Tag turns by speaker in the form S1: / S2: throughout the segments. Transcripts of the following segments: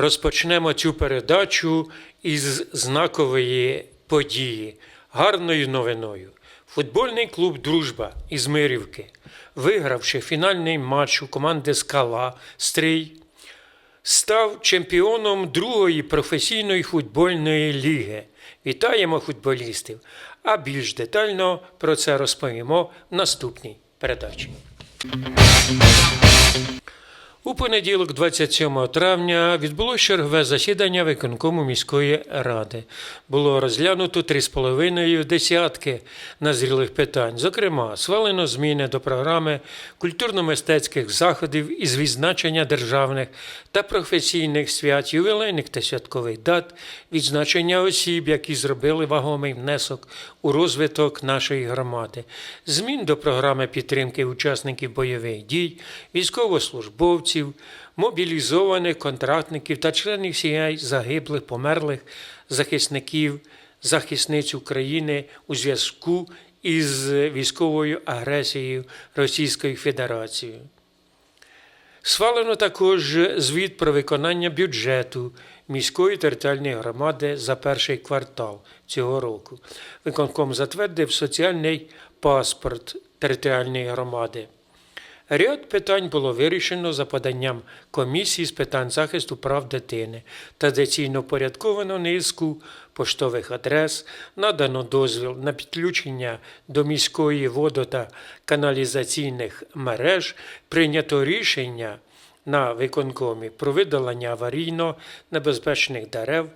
S1: Розпочнемо цю передачу із знакової події, гарною новиною. Футбольний клуб Дружба із Мирівки, вигравши фінальний матч у команди Скала Стрий, став чемпіоном другої професійної футбольної ліги. Вітаємо футболістів! А більш детально про це розповімо в наступній передачі. У понеділок, 27 травня, відбулося чергове засідання виконкому міської ради. Було розглянуто 3,5 десятки назрілих питань. Зокрема, свалено зміни до програми культурно-мистецьких заходів із відзначення державних та професійних свят, ювілейних та святкових дат, відзначення осіб, які зробили вагомий внесок у розвиток нашої громади, змін до програми підтримки учасників бойових дій, військовослужбовців, мобілізованих контрактників та членів сімей загиблих, померлих захисників, захисниць України у зв'язку із військовою агресією Російської Федерації. Схвалено також звіт про виконання бюджету міської територіальної громади за перший квартал цього року. Виконком затвердив соціальний паспорт територіальної громади. Ряд питань було вирішено за поданням комісії з питань захисту прав дитини. Традиційно впорядковано низку поштових адрес, надано дозвіл на підключення до міської водо та каналізаційних мереж, прийнято рішення на виконкомі про видалення аварійно небезпечних дерев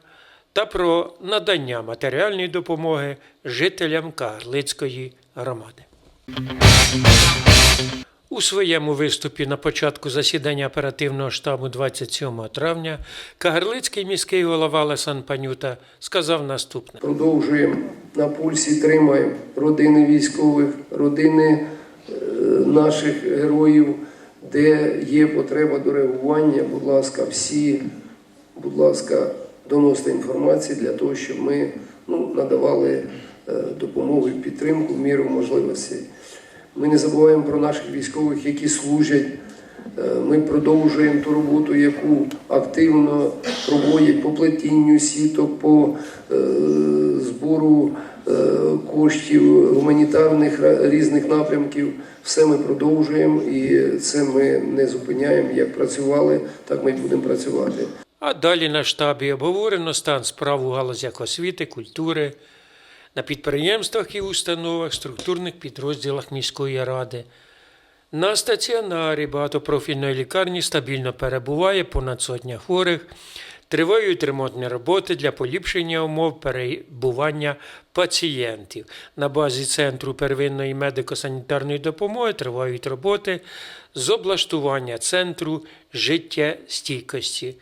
S1: та про надання матеріальної допомоги жителям Кагарлицької громади. У своєму виступі на початку засідання оперативного штабу 27 травня Кагарлицький міський голова Лесан Панюта сказав наступне.
S2: Продовжуємо на пульсі, тримаємо родини військових, родини е, наших героїв, де є потреба до реагування. Будь ласка, всі, будь ласка, доносите інформацію для того, щоб ми ну, надавали е, допомогу і підтримку в міру можливостей. Ми не забуваємо про наших військових, які служать. Е, Ми продовжуємо ту роботу, яку активно проводять по плетінню сіток, по е, збору е, коштів гуманітарних різних напрямків. Все ми продовжуємо і це ми не зупиняємо. Як працювали, так ми й будемо працювати.
S1: А далі на штабі обговорено стан справ у галузях освіти, культури, на підприємствах і установах, структурних підрозділах міської ради. На стаціонарі багатопрофільної лікарні стабільно перебуває понад сотня хворих. Тривають ремонтні роботи для поліпшення умов перебування пацієнтів. На базі Центру первинної медико-санітарної допомоги тривають роботи з облаштування центру життєстійкості.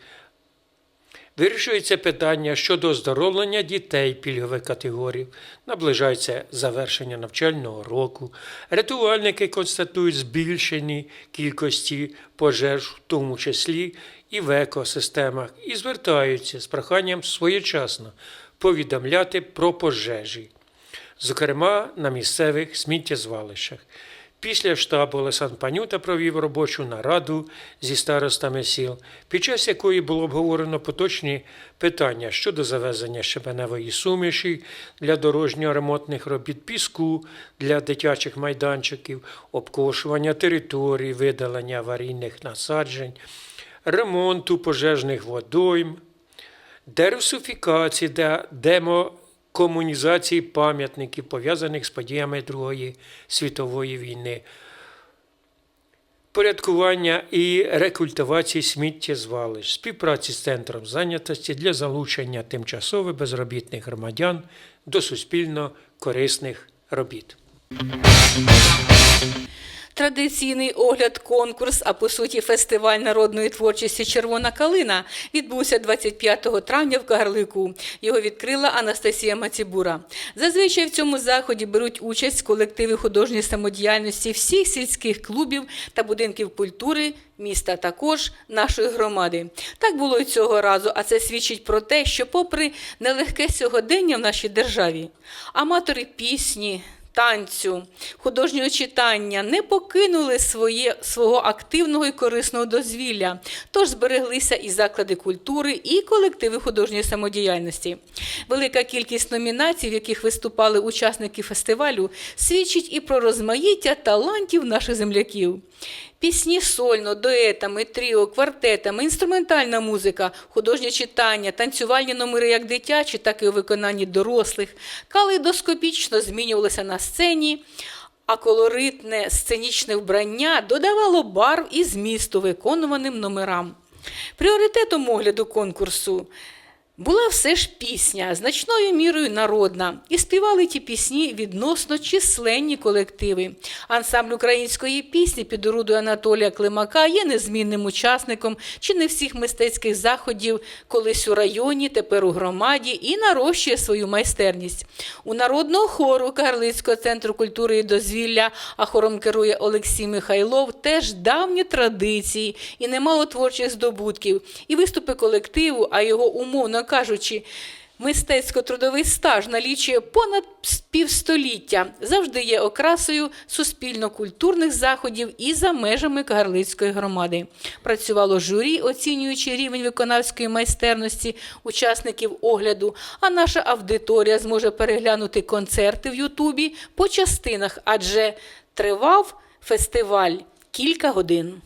S1: Вирішується питання щодо оздоровлення дітей пільгових категорій. Наближається завершення навчального року. Рятувальники констатують збільшені кількості пожеж, в тому числі і в екосистемах, і звертаються з проханням своєчасно повідомляти про пожежі, зокрема на місцевих сміттєзвалищах. Після штабу Олесан Панюта провів робочу нараду зі старостами сіл, під час якої було обговорено поточні питання щодо завезення щебеневої суміші для дорожньо-ремонтних робіт піску для дитячих майданчиків, обкошування територій, видалення аварійних насаджень, ремонту пожежних водойм, дерусифікації та демокомунізації пам'ятників, пов'язаних з подіями Другої світової війни, порядкування і рекультивації сміттєзвалищ, співпраці з центром зайнятості для залучення тимчасово безробітних громадян до суспільно корисних робіт.
S3: Традиційний огляд, конкурс, а по суті фестиваль народної творчості Червона калина відбувся 25 травня в Кагарлику. Його відкрила Анастасія Мацібура. Зазвичай в цьому заході беруть участь колективи художньої самодіяльності всіх сільських клубів та будинків культури. Міста також нашої громади. Так було і цього разу, а це свідчить про те, що, попри нелегке сьогодення в нашій державі, аматори пісні, танцю, художнього читання не покинули своє, свого активного і корисного дозвілля, тож збереглися і заклади культури, і колективи художньої самодіяльності. Велика кількість номінацій, в яких виступали учасники фестивалю, свідчить і про розмаїття талантів наших земляків. Пісні сольно, дуетами, тріо, квартетами, інструментальна музика, художнє читання, танцювальні номери як дитячі, так і у виконанні дорослих, калейдоскопічно змінювалися на сцені, а колоритне сценічне вбрання додавало барв і змісту виконуваним номерам. Пріоритетом огляду конкурсу була все ж пісня, значною мірою народна, і співали ті пісні відносно численні колективи. Ансамбль української пісні під орудою Анатолія Климака є незмінним учасником чи не всіх мистецьких заходів, колись у районі, тепер у громаді, і нарощує свою майстерність. У народного хору Карлицького центру культури і дозвілля, а хором керує Олексій Михайлов, теж давні традиції і немало творчих здобутків. І виступи колективу, а його умовно кажучи, мистецько-трудовий стаж налічує понад півстоліття, завжди є окрасою суспільно-культурних заходів і за межами Кагарлицької громади. Працювало журі, оцінюючи рівень виконавської майстерності учасників огляду, а наша аудиторія зможе переглянути концерти в Ютубі по частинах, адже тривав фестиваль кілька годин.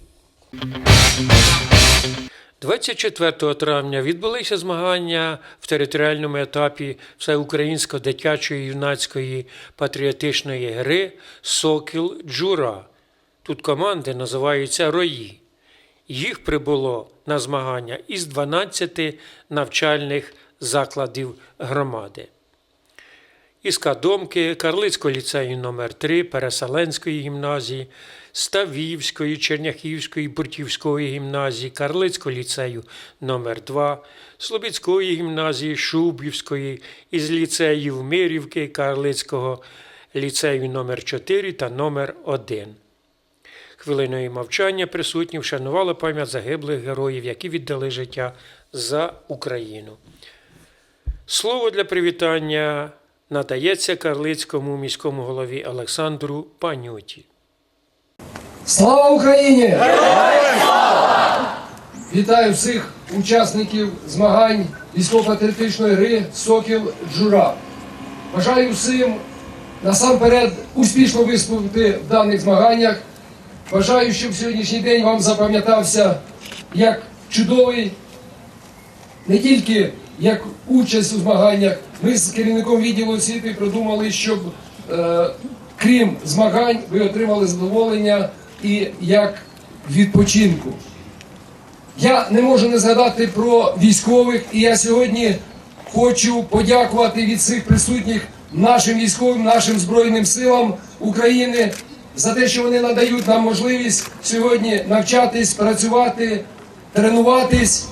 S1: 24 травня відбулися змагання в територіальному етапі всеукраїнсько дитячої юнацької патріотичної гри Сокіл Джура. Тут команди називаються Рої. Їх прибуло на змагання із 12 навчальних закладів громади. Із Кадомки, Карлицького ліцею номер 3 Переселенської гімназії, Ставівської, Черняхівської, Буртівської гімназії, Карлицького ліцею номер 2 Слобідської гімназії, Шубівської, із ліцеїв Мирівки, Карлицького ліцею номер 4 та номер 1 Хвилиною мовчання присутні вшанували пам'ять загиблих героїв, які віддали життя за Україну. Слово для привітання надається Карлицькому міському голові Олександру Панюті.
S2: Слава Україні! Вітаю всіх учасників змагань військово-патріотичної гри Сокіл Джура. Бажаю всім насамперед успішно виступити в даних змаганнях. Бажаю, щоб сьогоднішній день вам запам'ятався як чудовий, не тільки як участь у змаганнях. Ми з керівником відділу освіти придумали, щоб е, крім змагань ви отримали задоволення і як відпочинку. Я не можу не згадати про військових, і я сьогодні хочу подякувати від всіх присутніх нашим військовим, нашим Збройним силам України за те, що вони надають нам можливість сьогодні навчатись, працювати, тренуватись.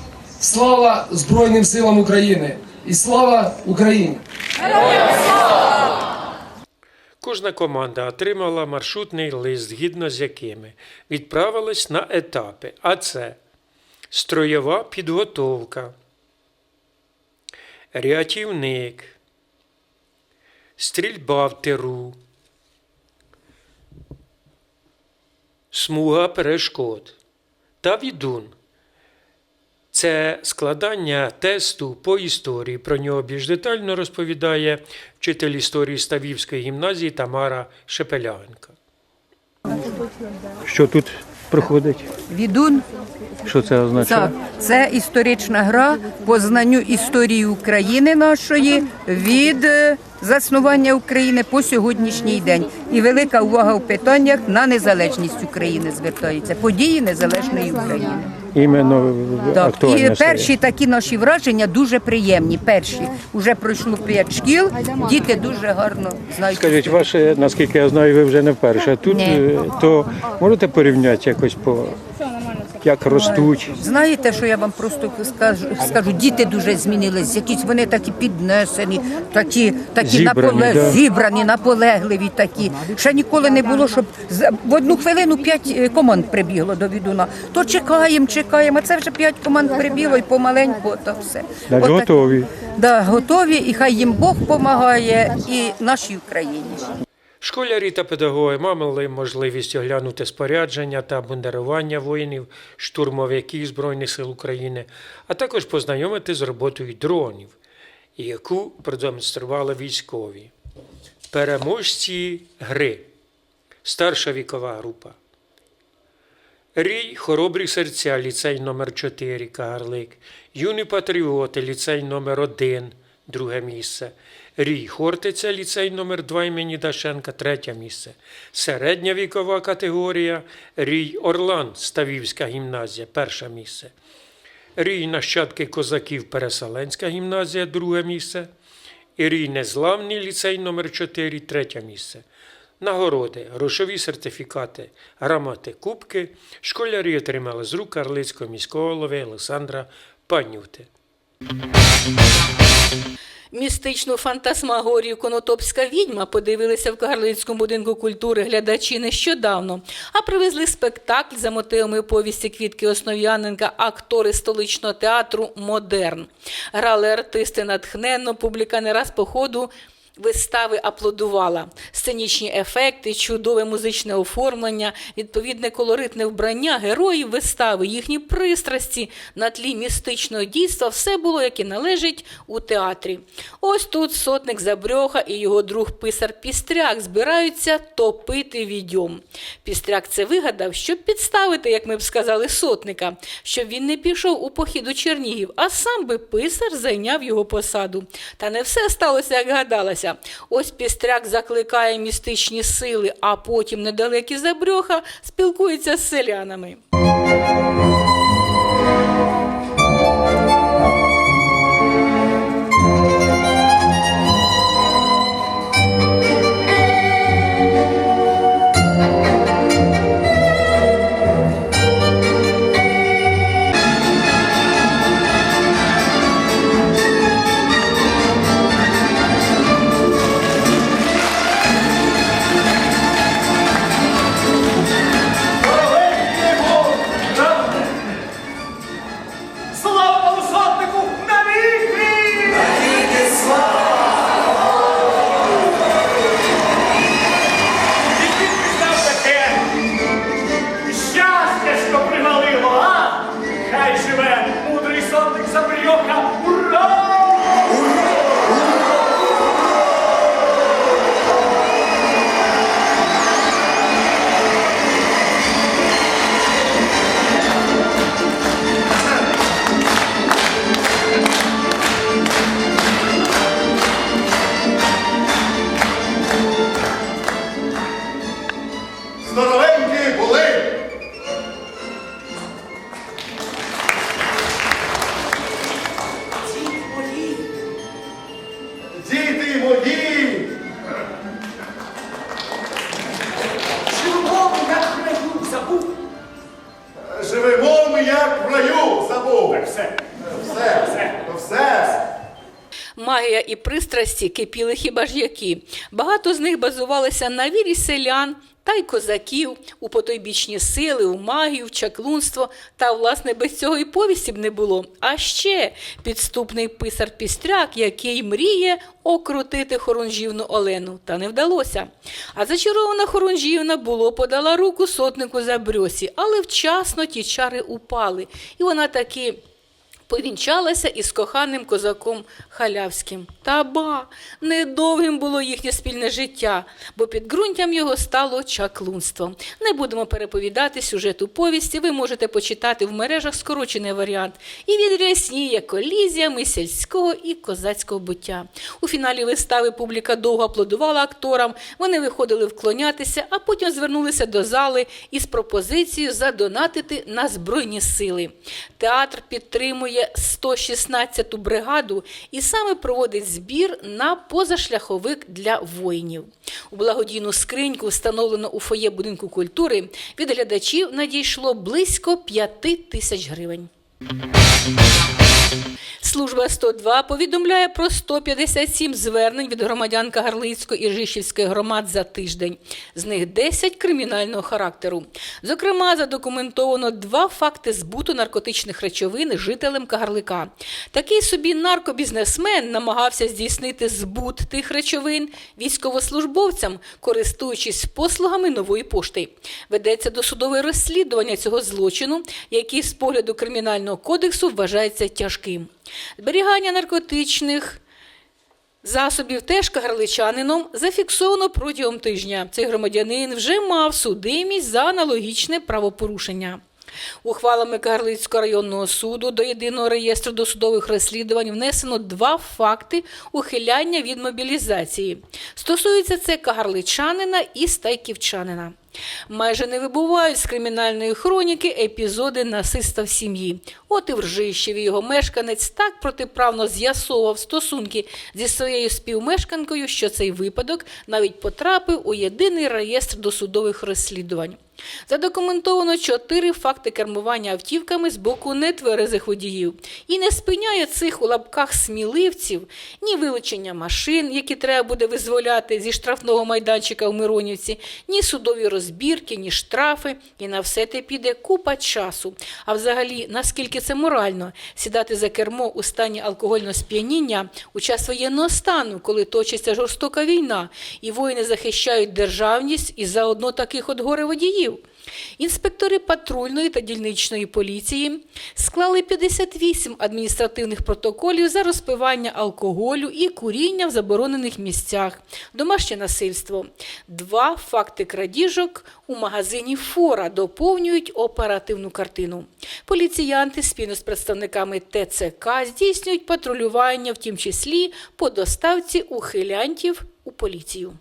S2: Слава Збройним силам України і слава Україні!
S1: Кожна команда отримала маршрутний лист, згідно з якими відправилась на етапи. А це строєва підготовка, рятівник, стрільба в тиру, смуга перешкод та відун. Це складання тесту по історії. Про нього більш детально розповідає вчитель історії Ставівської гімназії Тамара Шепелянка.
S4: Що тут проходить?
S5: Відун
S4: Що це означає?
S5: так, це історична гра по знанню історії України нашої від е, заснування України по сьогоднішній день. І велика увага в питаннях на незалежність України звертається. Події незалежної України.
S4: Іменно
S5: Так. І перші такі наші враження дуже приємні. Перші вже пройшло п'ять шкіл. Діти дуже гарно знають.
S4: Скажіть, ваше, наскільки я знаю, ви вже не вперше. Тут
S5: Ні.
S4: е, то можете порівняти якось по як ростуть?
S5: Знаєте, що я вам просто скажу? Скажу, діти дуже змінились. Якісь вони такі піднесені, такі, такі
S4: Зібрані,
S5: наполе-
S4: да.
S5: зібрані, наполегливі такі. Ще ніколи не було, щоб в одну хвилину п'ять е, команд прибігло до відуна. То чекаємо, чекаємо. А це вже п'ять команд прибігло і помаленьку, то все.
S4: Навіть
S5: Отак-
S4: готові.
S5: Да, готові, і хай їм Бог допомагає, і нашій Україні.
S1: Школярі та педагоги мали можливість оглянути спорядження та бундарування воїнів, штурмовиків Збройних сил України, а також познайомити з роботою дронів, яку продемонстрували військові. Переможці гри. Старша вікова група. Рій Хоробрі серця, ліцей номер 4 Кагарлик. Юні патріоти, ліцей номер 1 друге місце. Рій Хортиця, ліцей номер 2 імені Дашенка, третє місце. Середня вікова категорія. Рій Орлан, Ставівська гімназія, перше місце. Рій нащадки козаків Переселенська гімназія, друге місце. І Рій Незламний ліцей номер 4 третє місце. Нагороди, грошові сертифікати, грамоти, кубки школярі отримали з рук Карлицького міського голови Олександра Панюти.
S3: Містичну фантасмагорію Конотопська відьма подивилися в Кагарлицькому будинку культури глядачі нещодавно, а привезли спектакль за мотивами повісті Квітки Основ'яненка актори столичного театру Модерн. Грали артисти натхненно, публіка не раз по ходу Вистави аплодувала. Сценічні ефекти, чудове музичне оформлення, відповідне колоритне вбрання героїв вистави, їхні пристрасті на тлі містичного дійства все було, як і належить у театрі. Ось тут сотник Забрьоха і його друг писар Пістряк збираються топити відьом. Пістряк це вигадав, щоб підставити, як ми б сказали, сотника, щоб він не пішов у похід у Чернігів, а сам би писар зайняв його посаду. Та не все сталося, як гадалося. Ось Пістряк закликає містичні сили, а потім недалекі Забрьоха спілкується з селянами.
S6: І
S3: кипіли хіба ж які. Багато з них базувалися на вірі селян та й козаків, у потойбічні сили, у магію, в чаклунство, та, власне, без цього і повісті б не було. А ще підступний писар Пістряк, який мріє окрутити хорунжівну Олену, та не вдалося. А зачарована хорунжівна було подала руку сотнику Забрьосі, але вчасно ті чари упали, і вона таки повінчалася із коханим козаком Халявським. Та ба, недовгим було їхнє спільне життя, бо підґрунтям його стало чаклунство. Не будемо переповідати сюжету повісті, ви можете почитати в мережах скорочений варіант. І він рясніє колізіями сільського і козацького буття. У фіналі вистави публіка довго аплодувала акторам, вони виходили вклонятися, а потім звернулися до зали із пропозицією задонатити на Збройні сили. Театр підтримує 116-ту бригаду і саме проводить збір на позашляховик для воїнів. У благодійну скриньку, встановлену у фоє будинку культури, від глядачів надійшло близько 5 тисяч гривень. Служба 102 повідомляє про 157 звернень від громадян Кагарлицької і Жишівської громад за тиждень. З них 10 кримінального характеру. Зокрема, задокументовано два факти збуту наркотичних речовин жителем Кагарлика. Такий собі наркобізнесмен намагався здійснити збут тих речовин військовослужбовцям, користуючись послугами нової пошти. Ведеться досудове розслідування цього злочину, який з погляду кримінального кодексу вважається тяжким. Зберігання наркотичних засобів теж кагарличанином зафіксовано протягом тижня. Цей громадянин вже мав судимість за аналогічне правопорушення. Ухвалами Кагарлицького районного суду до єдиного реєстру досудових розслідувань внесено два факти ухиляння від мобілізації. Стосується це кагарличанина і стайківчанина. Майже не вибувають з кримінальної хроніки епізоди насильства в сім'ї. От і в його мешканець так протиправно з'ясовував стосунки зі своєю співмешканкою, що цей випадок навіть потрапив у єдиний реєстр досудових розслідувань. Задокументовано чотири факти кермування автівками з боку нетверезих водіїв. І не спиняє цих у лапках сміливців ні вилучення машин, які треба буде визволяти зі штрафного майданчика в Миронівці, ні судові розбірки, ні штрафи. І на все те піде купа часу. А взагалі, наскільки це морально сідати за кермо у стані алкогольного сп'яніння у час воєнного стану, коли точиться жорстока війна, і воїни захищають державність і заодно таких от горе водіїв. Інспектори патрульної та дільничної поліції склали 58 адміністративних протоколів за розпивання алкоголю і куріння в заборонених місцях, домашнє насильство. Два факти крадіжок у магазині Фора доповнюють оперативну картину. Поліціянти спільно з представниками ТЦК здійснюють патрулювання, в тім числі по доставці ухилянтів у поліцію.